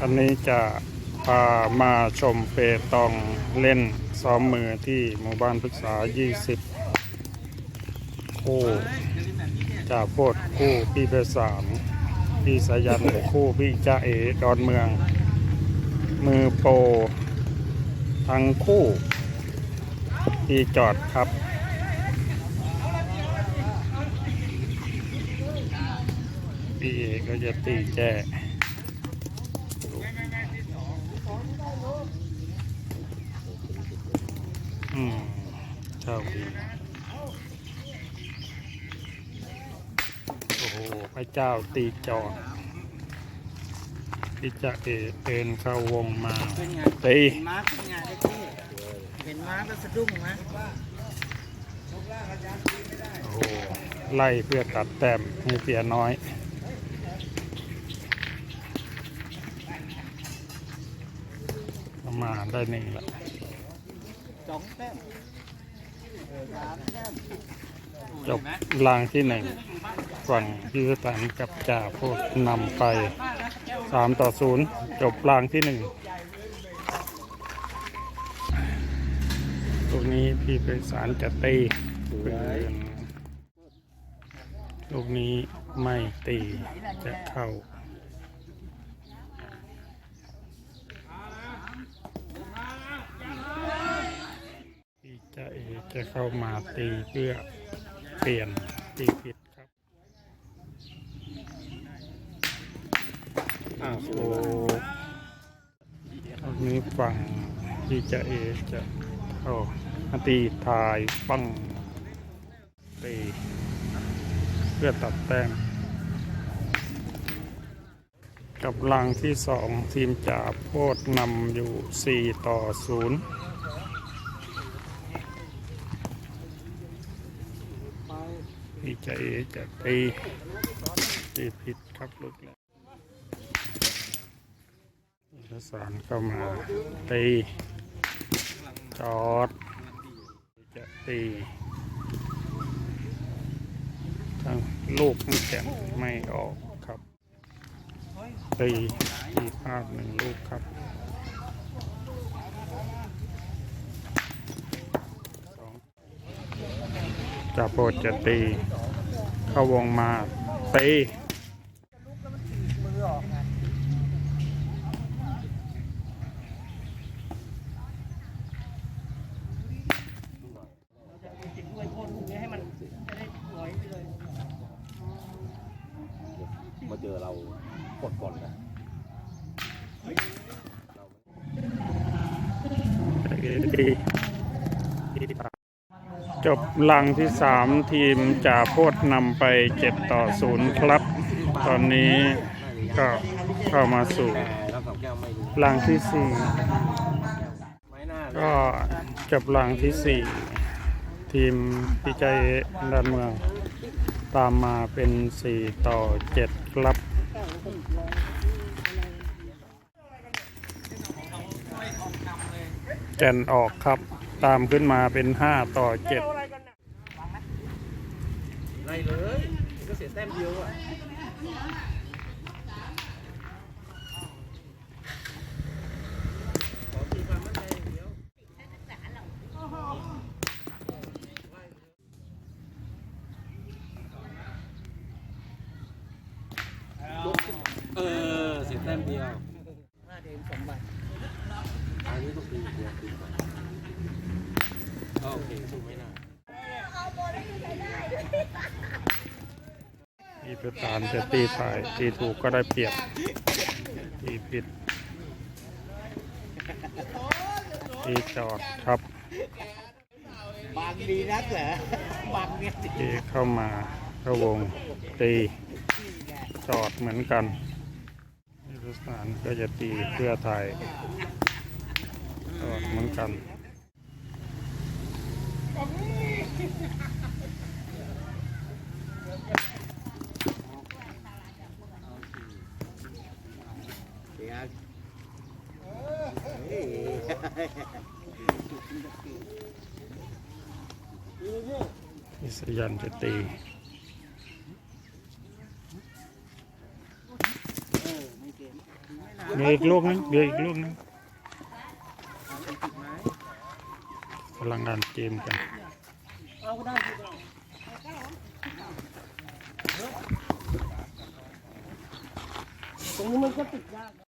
อันนี้จะพามาชมเปตองเล่นซ้อมมือที่หมู่บ้านพฤกษา 20 คู่จ่าโพดคู่พี่เพชรสามพี่สายันคู่พี่จ้าเอดอนเมือง มือโปรทั้งคู่ที่จอดครับพี่เอก็จะตีแจ้ อืมเช่าดีโอ้โหพระเจ้าตีจอดพี่จะเอเป็นเข้าวงมาเป็นไงตีเห็นม้าเป็นไงได้ที่เห็นม้าแล้วสะดุ้งไหมโอ้โหไล่เพื่อตัดแต้มให้เสียน้อยประมาณได้หนึ่งละ สองแต้มเออสามแต้มจบรางที่หนึ่งฝั่งพิสตันกับจ่าโพดนำไปสามต่อศูนย์จบรางที่หนึ่งตรงนี้พี่เป็นสารจะตีปืนลูกนี้ไม่ตีจะเข้า พี่ จะเอจะเข้ามาตีเพื่อเปลี่ยนตีผิดครับอ้าวโอ้ตรงนี้ฝั่งพี่จะเอจะเข้ามาตีทายปังตีเพื่อตัดแต้มกับลังที่สองทีมจ่าโพดนำอยู่ 4 ต่อ 0 พี่จจะตีตีผิดครับลูกแรกเอกสารเข้ามาตีจอด จะตีทั้งลูกทั้งแขนไม่ออกครับตีตีพลาดหนึ่งลูกครับสอง จะโปรดจะตี เข้าวงมาตีมือออกไงมาเจอเรากดก่อนนะตี จบลังที่ 3 ทีมจ่าโพดนำไป 7 ต่อ 0 ครับ ตอนนี้ก็เข้ามาสู่ลังที่ 4 ก็จบลังที่ 4 ทีมพิจัยด้านเมือง ตามมาเป็น 4 ต่อ 7 ครับแก่นออกครับ ตามขึ้นมาเป็น 5 ต่อ 7 Này เลยก็เสียแต้มเดียวอ่ะ เออเสียแต้มเดียวหน้าเดมสองใบอันนี้ต้องดีกว่าดีกว่าโอเค สู้ไหมนะามีประธานจะตีถ่ายตีถูกก็ได้เปรียบตีผิดตีจอดครับบางดีนักเหรอบางเนี่ยสิตีเข้ามาเข้าวงตีจอดเหมือนกันมีประธานก็จะตีเพื่อถ่ายจอดเหมือนกัน เดี๋ยว อิสยันจะตีเออไม่เกมไม่หนักเหลืออีกลูกนึงเหลืออีกลูกนึงกำลังอ่านเกมกันเอาก็ได้สิตรงนี้มันก็ติดยาก